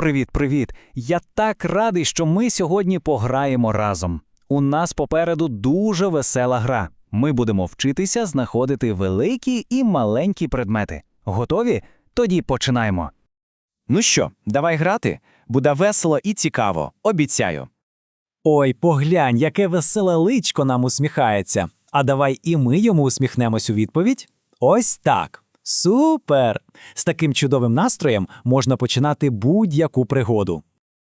Привіт, привіт. Я так радий, що ми сьогодні пограємо разом. У нас попереду дуже весела гра. Ми будемо вчитися знаходити великі і маленькі предмети. Готові? Тоді починаємо. Ну що, давай грати? Буде весело і цікаво, обіцяю. Ой, поглянь, яке веселе личко нам усміхається. А давай і ми йому усміхнемось у відповідь. Ось так. Супер! З таким чудовим настроєм можна починати будь-яку пригоду.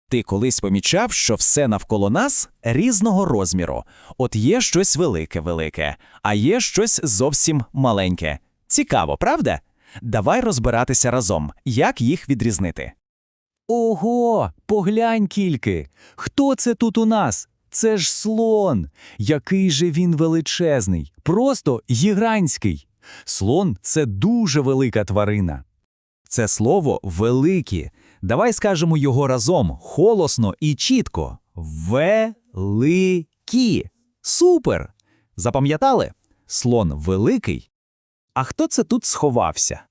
Ти колись помічав, що все навколо нас різного розміру. От є щось велике-велике, а є щось зовсім маленьке. Цікаво, правда? Давай розбиратися разом, як їх відрізнити. Ого, поглянь кільки. Хто це тут у нас? Це ж слон. Який же він величезний, просто гігантський. Слон це дуже велика тварина. Це слово великі. Давай скажемо його разом голосно і чітко. Великі. Супер! Запам'ятали? Слон великий. А хто це тут сховався?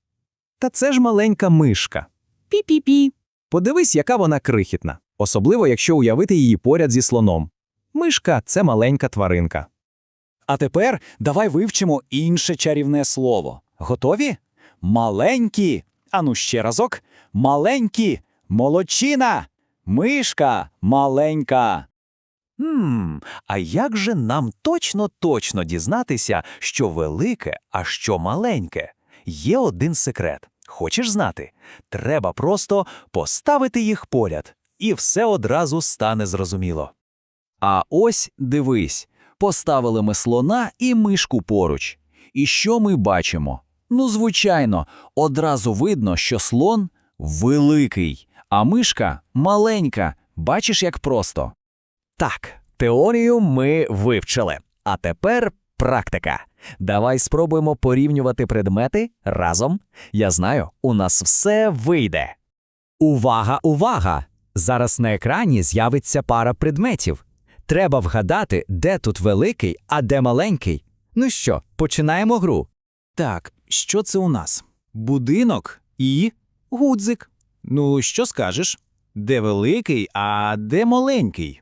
Та це ж маленька мишка. Пі-пі-пі. Подивись, яка вона крихітна, особливо якщо уявити її поряд зі слоном. Мишка це маленька тваринка. А тепер давай вивчимо інше чарівне слово. Готові? Маленькі. Ану ще разок. Маленькі. Молодчина. Мишка маленька. Хм, а як же нам точно-точно дізнатися, що велике, а що маленьке? Є один секрет. Хочеш знати? Треба просто поставити їх поряд, і все одразу стане зрозуміло. А ось дивись, поставили ми слона і мишку поруч. І що ми бачимо? Ну, звичайно, одразу видно, що слон великий, а мишка маленька. Бачиш, як просто. Так, теорію ми вивчили. А тепер практика. Давай спробуємо порівнювати предмети разом. Я знаю, у нас все вийде. Увага, увага! Зараз на екрані з'явиться пара предметів. Треба вгадати, де тут великий, а де маленький. Ну що, починаємо гру. Так, що це у нас? Будинок і гудзик. Ну, що скажеш? Де великий, а де маленький?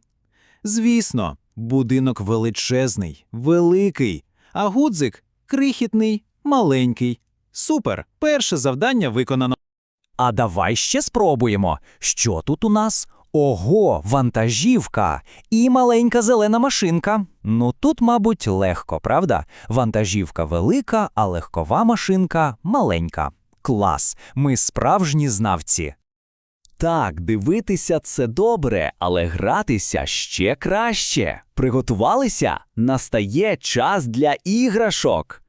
Звісно, будинок величезний, великий, а гудзик крихітний, маленький. Супер! Перше завдання виконано. А давай ще спробуємо. Що тут у нас? Ого, вантажівка і маленька зелена машинка. Ну тут, мабуть, легко, правда? Вантажівка велика, а легкова машинка маленька. Клас, ми справжні знавці. Так, дивитися це добре, але гратися ще краще. Приготувалися? Настає час для іграшок.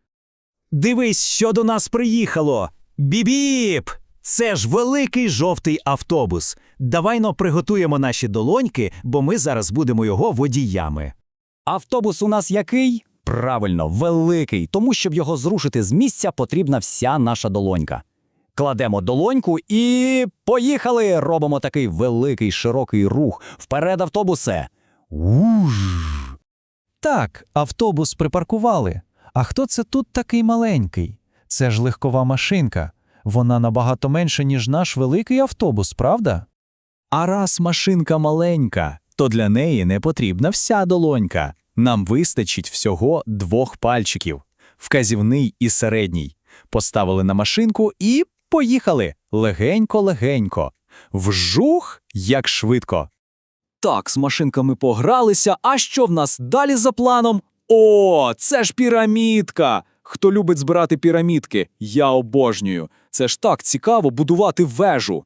Дивись, що до нас приїхало. Бібіп! Це ж великий жовтий автобус. Давайно приготуємо наші долоньки, бо ми зараз будемо його водіями. Автобус у нас який? Правильно, великий, тому щоб його зрушити з місця, потрібна вся наша долонька. Кладемо долоньку і поїхали! Робимо такий великий широкий рух. Вперед, автобусе. Уж. Так, автобус припаркували. А хто це тут такий маленький? Це ж легкова машинка. Вона набагато менша, ніж наш великий автобус, правда? А раз машинка маленька, то для неї не потрібна вся долонька. Нам вистачить всього двох пальчиків вказівний і середній. Поставили на машинку і поїхали легенько-легенько. Вжух, як швидко. Так, з машинками погралися. А що в нас далі за планом? О, це ж пірамідка! Хто любить збирати пірамідки? Я обожнюю. Це ж так цікаво будувати вежу.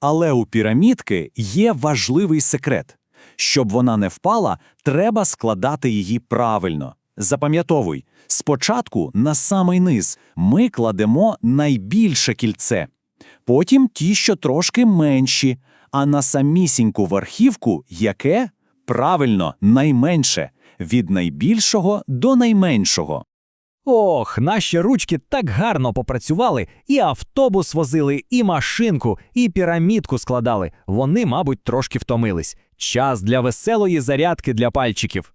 Але у пірамідки є важливий секрет. Щоб вона не впала, треба складати її правильно. Запам'ятовуй, спочатку на самий низ ми кладемо найбільше кільце, потім ті, що трошки менші, а на самісіньку верхівку яке? Правильно, найменше від найбільшого до найменшого. Ох, наші ручки так гарно попрацювали, і автобус возили, і машинку, і пірамідку складали. Вони, мабуть, трошки втомились. Час для веселої зарядки для пальчиків.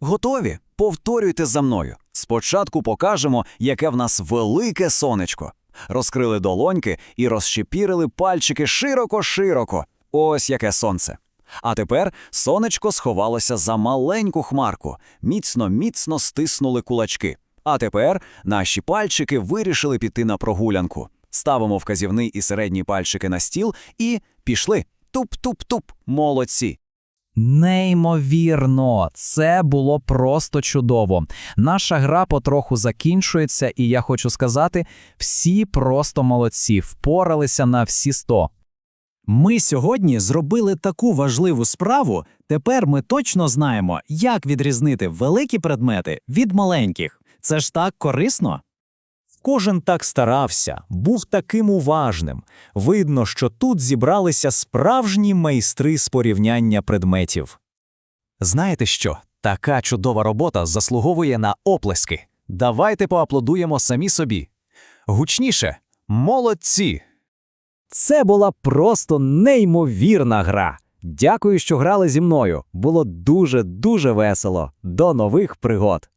Готові? Повторюйте за мною. Спочатку покажемо, яке в нас велике сонечко. розкрили долоньки і розщепірили пальчики широко-широко. Ось яке сонце. А тепер сонечко сховалося за маленьку хмарку, міцно-міцно стиснули кулачки. А тепер наші пальчики вирішили піти на прогулянку. Ставимо вказівний і середній пальчики на стіл і пішли. Туп-туп-туп, молодці. Неймовірно, це було просто чудово. Наша гра потроху закінчується, і я хочу сказати, всі просто молодці, впоралися на всі сто. Ми сьогодні зробили таку важливу справу. Тепер ми точно знаємо, як відрізнити великі предмети від маленьких. Це ж так корисно. Кожен так старався, був таким уважним. Видно, що тут зібралися справжні майстри з порівняння предметів. Знаєте що? Така чудова робота заслуговує на оплески. Давайте поаплодуємо самі собі. Гучніше. Молодці! Це була просто неймовірна гра. Дякую, що грали зі мною. Було дуже дуже весело. До нових пригод.